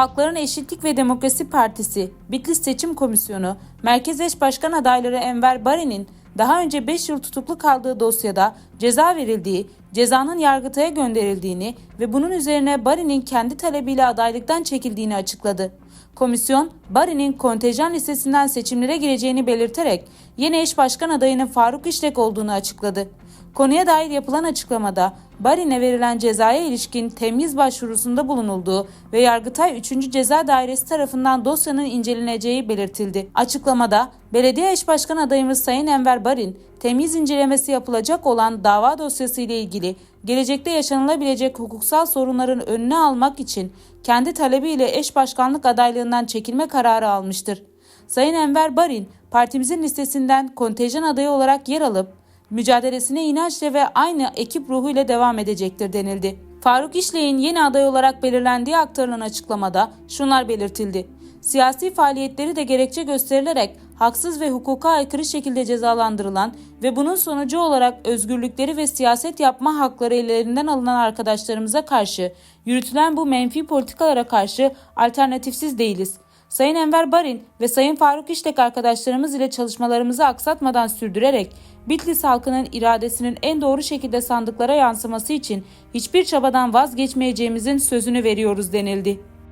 Halkların Eşitlik ve Demokrasi Partisi, Bitlis Seçim Komisyonu, Merkez Eş Başkan adayları Enver Bari'nin daha önce 5 yıl tutuklu kaldığı dosyada ceza verildiği, cezanın Yargıtay'a gönderildiğini ve bunun üzerine Bari'nin kendi talebiyle adaylıktan çekildiğini açıkladı. Komisyon, Bari'nin kontenjan listesinden seçimlere gireceğini belirterek yeni eş başkan adayının Faruk İşlek olduğunu açıkladı. Konuya dair yapılan açıklamada Barin'e verilen cezaya ilişkin temyiz başvurusunda bulunulduğu ve Yargıtay 3. Ceza Dairesi tarafından dosyanın inceleneceği belirtildi. Açıklamada belediye eş başkan adayımız Sayın Enver Barin, temyiz incelemesi yapılacak olan dava dosyası ile ilgili gelecekte yaşanılabilecek hukuksal sorunların önüne almak için kendi talebiyle eş başkanlık adaylığından çekilme kararı almıştır. Sayın Enver Barin, partimizin listesinden kontenjan adayı olarak yer alıp mücadelesine inançla ve aynı ekip ruhuyla devam edecektir denildi. Faruk İşlek'in yeni aday olarak belirlendiği aktarılan açıklamada şunlar belirtildi. Siyasi faaliyetleri de gerekçe gösterilerek haksız ve hukuka aykırı şekilde cezalandırılan ve bunun sonucu olarak özgürlükleri ve siyaset yapma hakları ellerinden alınan arkadaşlarımıza karşı yürütülen bu menfi politikalara karşı alternatifsiz değiliz. Sayın Enver Barin ve Sayın Faruk İşlek arkadaşlarımız ile çalışmalarımızı aksatmadan sürdürerek Bitlis halkının iradesinin en doğru şekilde sandıklara yansıması için hiçbir çabadan vazgeçmeyeceğimizin sözünü veriyoruz denildi.